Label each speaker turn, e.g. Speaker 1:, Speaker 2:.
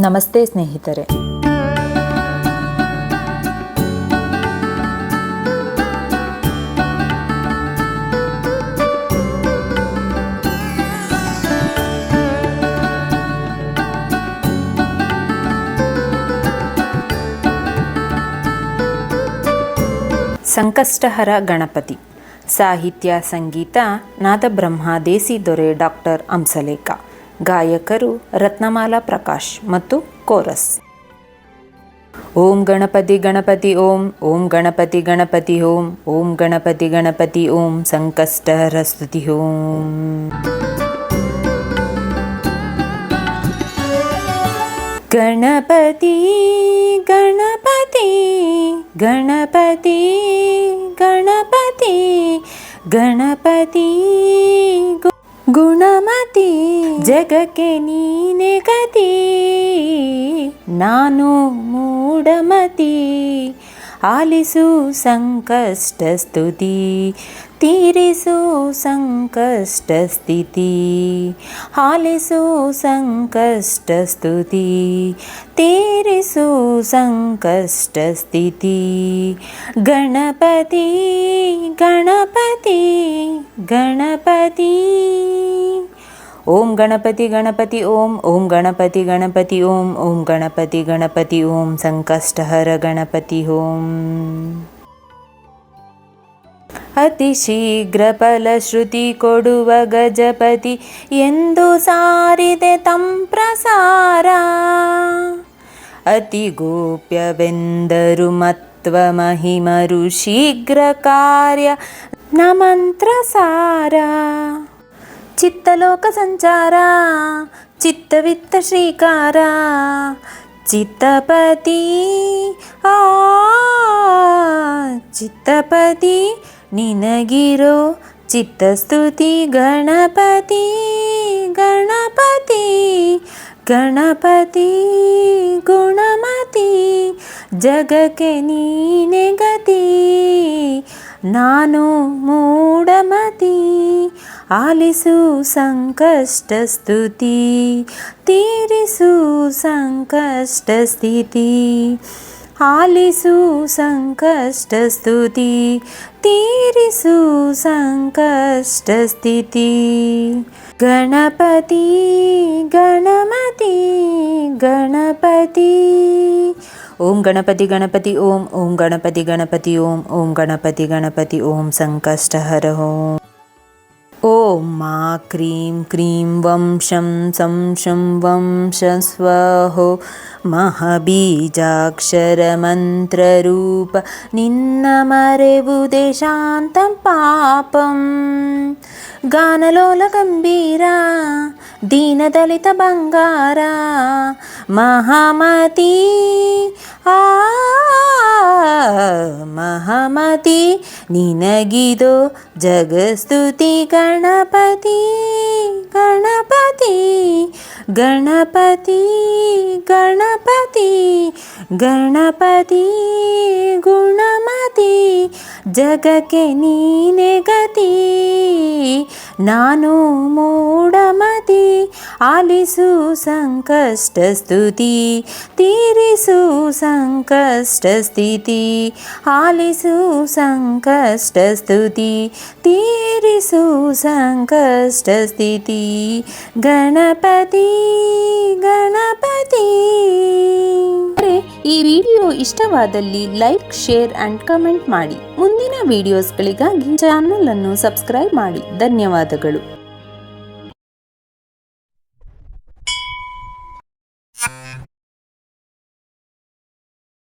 Speaker 1: ನಮಸ್ತೆ ಸ್ನೇಹಿತರೆ. ಸಂಕಷ್ಟಹರ ಗಣಪತಿ. ಸಾಹಿತ್ಯ ಸಂಗೀತ ನಾದಬ್ರಹ್ಮ ದೇಸಿ ದೊರೆ ಡಾಕ್ಟರ್ ಅಂಸಲೇಖ ಗಾಯಕರು ರತ್ನಮಾಲಾ ಪ್ರಕಾಶ್ ಮತ್ತು ಕೋರಸ್. ಓಂ ಗಣಪತಿ ಗಣಪತಿ ಓಂ ಓಂ ಗಣಪತಿ ಗಣಪತಿ ಓಂ ಓಂ ಗಣಪತಿ ಗಣಪತಿ ಓಂ, ಸಂಕಷ್ಟಹರ ಸ್ತುತಿ ಓಂ. ಗಣಪತಿ ಗಣಪತಿ ಗಣಪತಿ ಗಣಪತಿ ಗಣಪತಿ ಗುಣಮತಿ. ಜಗಕ್ಕೆ ನೀನೆ ಗತಿ. ನಾನು ಮೂಢಮತಿ. ಆಲಿಸು ಸಂಕಷ್ಟ ಸ್ತುತಿ ತೀರಿಸು ಸಂಕಷ್ಟ ಸ್ಥಿತಿ ಆಲಿಸು ಸಂಕಷ್ಟ ಸ್ತುತಿ ತೀರಿಸು ಸಂಕಷ್ಟ ಸ್ಥಿತಿ ಗಣಪತಿ ಗಣಪತಿ ಗಣಪತಿ. ಓಂ ಗಣಪತಿ ಗಣಪತಿ ಓಂ ಓಂ ಗಣಪತಿ ಗಣಪತಿ ಓಂ ಓಂ ಗಣಪತಿ ಗಣಪತಿ ಓಂ ಸಂಕಷ್ಟಹರ ಗಣಪತಿ ಓಂ ಅತಿ ಶೀಘ್ರ ಫಲಶ್ರುತಿ ಕೊಡುವ ಗಜಪತಿ ಎಂದು ಸಾರಿದೆ ತಂಪ್ರಸಾರ ಅತಿ ಗೋಪ್ಯವೆಂದರು ಮತ್ವ ಮಹಿಮರು ಶೀಘ್ರ ಕಾರ್ಯ ನ ಮಂತ್ರ ಸಾರ ಚಿತ್ತಲೋಕ ಸಂಚಾರ ಚಿತ್ತವಿತ್ತ ಶ್ರೀಕಾರ, ಚಿತ್ತಪತಿ, ಆ, ಚಿತ್ತಪತಿ, ನಿನಗಿರೋ ಚಿತ್ತಸ್ತುತಿ ಗಣಪತಿ ಗಣಪತಿ ಗಣಪತಿ, ಗುಣಮತಿ, ಜಗಕ್ಕೆ ನೀನೆ ಗತಿ, ನಾನು ಮೂಢಮತಿ आलिसु संकष्टस्तुतिः तीरिसु संकष्टस्थितिः आलिषु संकष्टस्तुतिः तेरिसु संकष्टस्थितिः। गणपति गणमती गणपतिः। ॐ गणपति गणपति ॐ। गणपति गणपति ॐ। गणपति गणपति ॐ। संकष्टहर ओम् ॐ मा क्रीं क्रीं वंशं शं संं वं श स्वाहो महबीजाक्षरमन्त्ररूपनिन्नमरेभुदेशान्तं पापम्। गानलोलगम्भीरा दीनदलितबङ्गारा महामती ಮಹಾಮತಿ, ನಿನಗಿದು ಜಗಸ್ತುತಿ ಗಣಪತಿ ಗಣಪತಿ ಗಣಪತಿ ಗಣಪತಿ ಗಣಪತಿ, ಗುಣಮತಿ, ಜಗಕ್ಕೆ ನೀನೆ ಗತಿ, ನಾನು ಮೂಢಮತಿ, ಆಲಿಸು ಸಂಕಷ್ಟ ಸ್ತುತಿ, ತೀರಿಸು ಸಂಕಷ್ಟ ಸ್ಥಿತಿ ಆಲಿಸು ಸಂಕಷ್ಟ ಸ್ತುತಿ ತೀರಿಸು ಸಂಕಷ್ಟ ಸ್ಥಿತಿ ಗಣಪತಿ. ಗಣಪತಿ
Speaker 2: ಈ ವಿಡಿಯೋ ಇಷ್ಟವಾದಲ್ಲಿ ಲೈಕ್, ಶೇರ್ ಅಂಡ್ ಕಮೆಂಟ್ ಮಾಡಿ. ಮುಂದಿನ ವಿಡಿಯೋಸ್ಗಳಿಗಾಗಿ ಚಾನಲ್ ಅನ್ನು ಸಬ್ಸ್ಕ್ರೈಬ್ ಮಾಡಿ. ಧನ್ಯವಾದಗಳು.